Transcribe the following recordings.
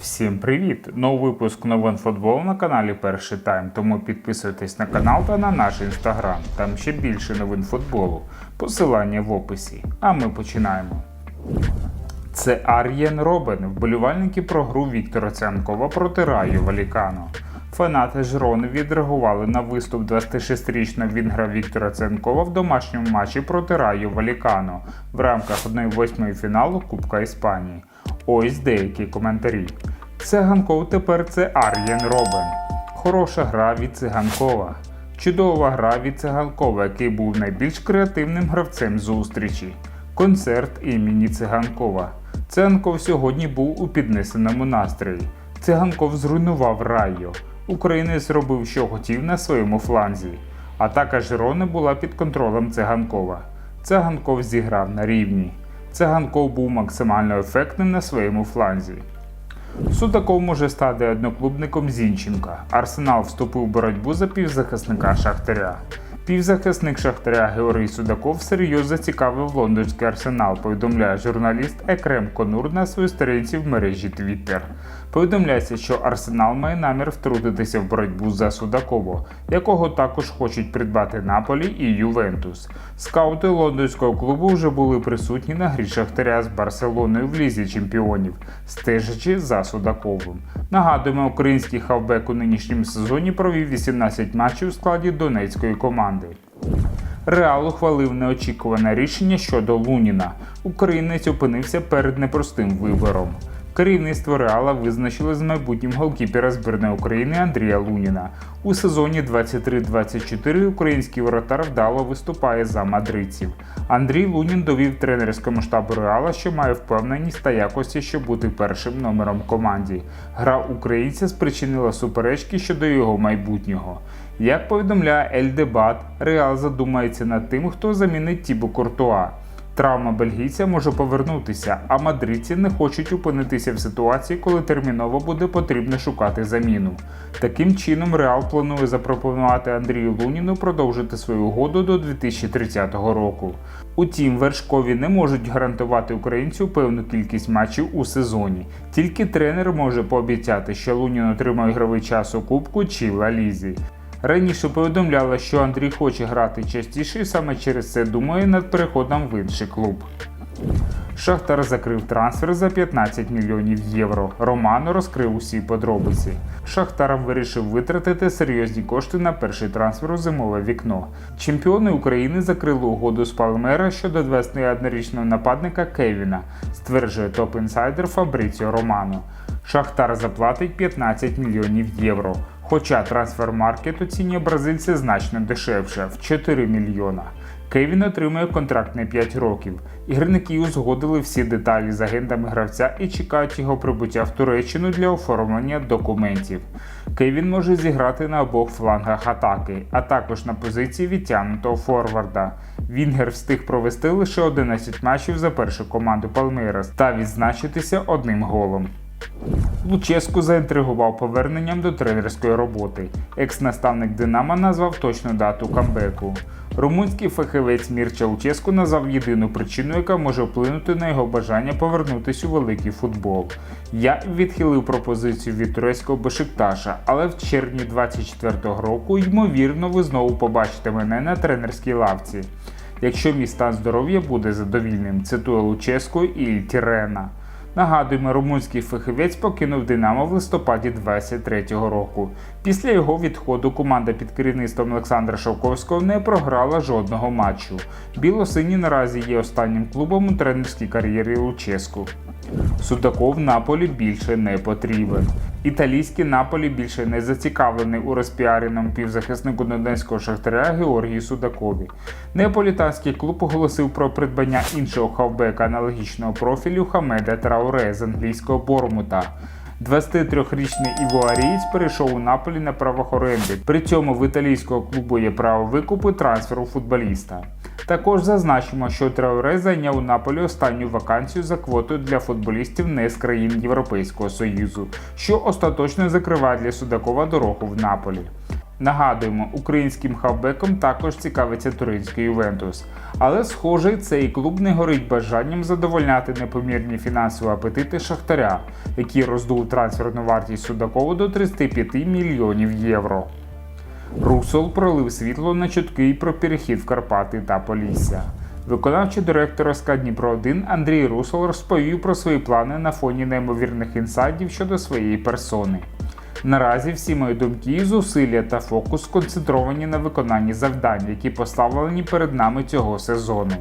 Всім привіт! Новий випуск новин футболу на каналі Перший Тайм. Тому підписуйтесь на канал та на наш інстаграм. Там ще більше новин футболу. Посилання в описі. А ми починаємо. Це Ар'єн Робен, вболівальники про гру Віктора Цянкова проти Раю Валікано. Фанати Жирони відреагували на виступ 26-річного вінгра Віктора Ценкова в домашньому матчі проти Раю Валікано в рамках 1-8 фіналу Кубка Іспанії. Ось деякі коментарі. Циганков тепер це Ар'єн Робен. Хороша гра від циганкова. Чудова гра від циганкова, який був найбільш креативним гравцем зустрічі. Концерт імені Циганкова. Циганков сьогодні був у піднесеному настрої. Циганков зруйнував Райо. Українець зробив, що хотів на своєму фланзі. Атака Жирони була під контролем Циганкова. Циганков зіграв на рівні. Циганков був максимально ефектним на своєму фланзі. Судаков може стати одноклубником Зінченка. Арсенал вступив у боротьбу за півзахисника Шахтаря. Півзахисник Шахтаря Георгій Судаков серйозно зацікавив лондонський арсенал, повідомляє журналіст Екрем Конур на своїй сторінці в мережі Twitter. Повідомляється, що Арсенал має намір втрутитися в боротьбу за Судакова, якого також хочуть придбати Наполі і Ювентус. Скаути лондонського клубу вже були присутні на грі Шахтаря з Барселоною в лізі чемпіонів, стежачи за Судаковим. Нагадуємо, український хавбек у нинішньому сезоні провів 18 матчів у складі донецької команди. Реал ухвалив неочікуване рішення щодо Луніна. Українець опинився перед непростим вибором. Керівництво Реала визначило з майбутнім голкіпера збірної України Андрія Луніна. У сезоні 23-24 український воротар вдало виступає за мадридців. Андрій Лунін довів тренерському штабу Реала, що має впевненість та якості, щоб бути першим номером команді. Гра українця спричинила суперечки щодо його майбутнього. Як повідомляє Ель Дебат, Реал задумається над тим, хто замінить Тібу Куртуа. Травма бельгійця може повернутися, а мадридці не хочуть опинитися в ситуації, коли терміново буде потрібно шукати заміну. Таким чином, Реал планує запропонувати Андрію Луніну продовжити свою угоду до 2030 року. Утім, вершкові не можуть гарантувати українцю певну кількість матчів у сезоні. Тільки тренер може пообіцяти, що Лунін отримає ігровий час у Кубку чи Ла-Лізі. Раніше повідомляла, що Андрій хоче грати частіше і саме через це думає над переходом в інший клуб. Шахтар закрив трансфер за 15 мільйонів євро. Романо розкрив усі подробиці. Шахтар вирішив витратити серйозні кошти на перший трансфер у зимове вікно. Чемпіони України закрили угоду з Палмера щодо 21-річного нападника Кевіна, стверджує топ-інсайдер Фабріціо Романо. Шахтар заплатить 15 мільйонів євро. Хоча трансфер-маркет оцінює бразильця значно дешевше в 4 мільйона. Кевін отримує контракт на 5 років. Ігрники узгодили всі деталі з агентами гравця і чекають його прибуття в Туреччину для оформлення документів. Кевін може зіграти на обох флангах атаки, а також на позиції відтягнутого форварда. Вінгер встиг провести лише 11 матчів за першу команду Палмейрас та відзначитися одним голом. Луческу заінтригував поверненням до тренерської роботи. Екс-наставник Динамо назвав точну дату камбеку. Румунський фахівець Мірча Луческу назвав єдину причину, яка може вплинути на його бажання повернутися у великий футбол. Я відхилив пропозицію від турецького Бешикташа, але в червні 24-го року, ймовірно, ви знову побачите мене на тренерській лавці. Якщо мій стан здоров'я буде задовільним, цитує Луческу і Тірена. Нагадуємо, румунський фахівець покинув Динамо в листопаді 23-го року. Після його відходу команда під керівництвом Олександра Шовковського не програла жодного матчу. Білосині наразі є останнім клубом у тренерській кар'єрі Луческу. Судаков Наполі більше не потрібен. Італійський Наполі більше не зацікавлений у розпіареному півзахиснику Донецького шахтаря Георгії Судакові. Неаполітанський клуб оголосив про придбання іншого хавбека аналогічного профілю Хамеда Трауре з англійського Бормута. 23-річний івуарієць перейшов у Наполі на правах оренди. При цьому в італійського клубу є право викупу трансферу футболіста. Також зазначимо, що Трауре зайняв у Наполі останню вакансію за квотою для футболістів не з країн Європейського Союзу, що остаточно закриває для Судакова дорогу в Наполі. Нагадуємо, українським хавбеком також цікавиться туринський Ювентус. Але, схоже, цей клуб не горить бажанням задовольняти непомірні фінансові апетити Шахтаря, який роздув трансферну вартість Судакову до 35 мільйонів євро. Русол пролив світло на чутки про перехід в Карпати та Полісся. Виконавчий директор СК Дніпро 1 Андрій Русол розповів про свої плани на фоні неймовірних інсайдів щодо своєї персони. Наразі всі мої думки, зусилля та фокус сконцентровані на виконанні завдань, які поставлені перед нами цього сезону.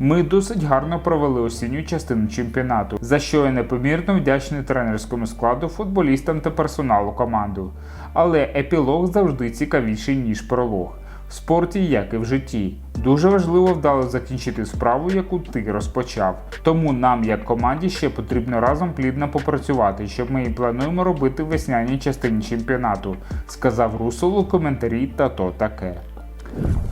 Ми досить гарно провели осінню частину чемпіонату, за що я непомірно вдячний тренерському складу, футболістам та персоналу команду. Але епілог завжди цікавіший, ніж пролог. В спорті, як і в житті, дуже важливо вдало закінчити справу, яку ти розпочав. Тому нам, як команді, ще потрібно разом плідно попрацювати, щоб ми і плануємо робити в весняній частині чемпіонату, сказав Русол у коментарі та то таке.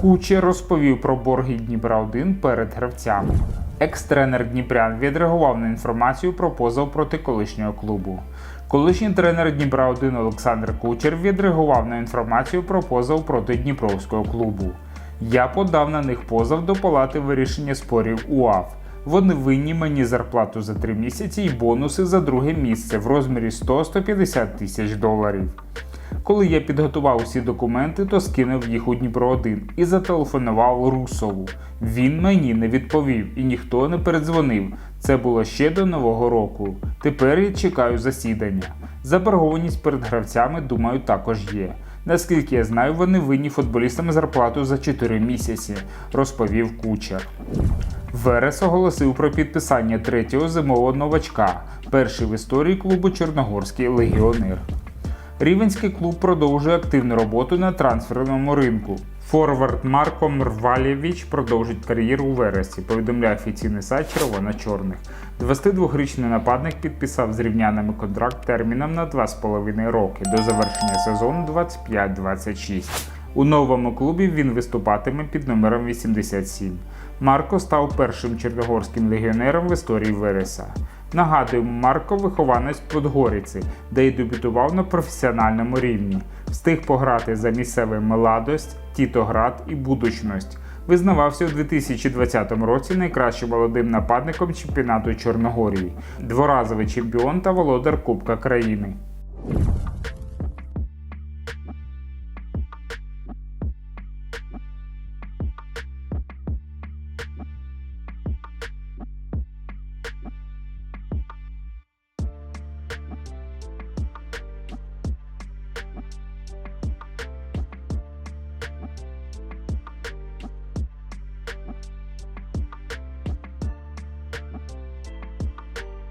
Кучер розповів про борги Дніпра 1 перед гравцями. Екс-тренер Дніпрян відреагував на інформацію про позов проти колишнього клубу. Колишній тренер Дніпра 1 Олександр Кучер відреагував на інформацію про позов проти Дніпровського клубу. Я подав на них позов до палати вирішення спорів УАФ. Вони винні мені зарплату за три місяці і бонуси за друге місце в розмірі 100-150 тисяч доларів. Коли я підготував усі документи, то скинув їх у Дніпро 1 і зателефонував Русову. Він мені не відповів і ніхто не передзвонив. Це було ще до Нового року. Тепер я чекаю засідання. Заборгованість перед гравцями, думаю, також є. Наскільки я знаю, вони винні футболістам зарплату за 4 місяці, розповів кучер. Верес оголосив про підписання третього зимового новачка, перший в історії клубу Чорногорський легіонер. Рівенський клуб продовжує активну роботу на трансферному ринку. Форвард Марко Мрвалєвіч продовжить кар'єру у вересні, повідомляє офіційний сайт Червоно-Чорних. 22-річний нападник підписав з рівнянами контракт терміном на 2,5 роки до завершення сезону 25-26. У новому клубі він виступатиме під номером 87. Марко став першим чорногорським легіонером в історії Вереса. Нагадуємо, Марко вихованець Подгориці, де й дебютував на професіональному рівні. Встиг пограти за місцевий Меладость, Тітоград і Будучність. Визнавався у 2020 році найкращим молодим нападником чемпіонату Чорногорії, дворазовий чемпіон та володар Кубка країни.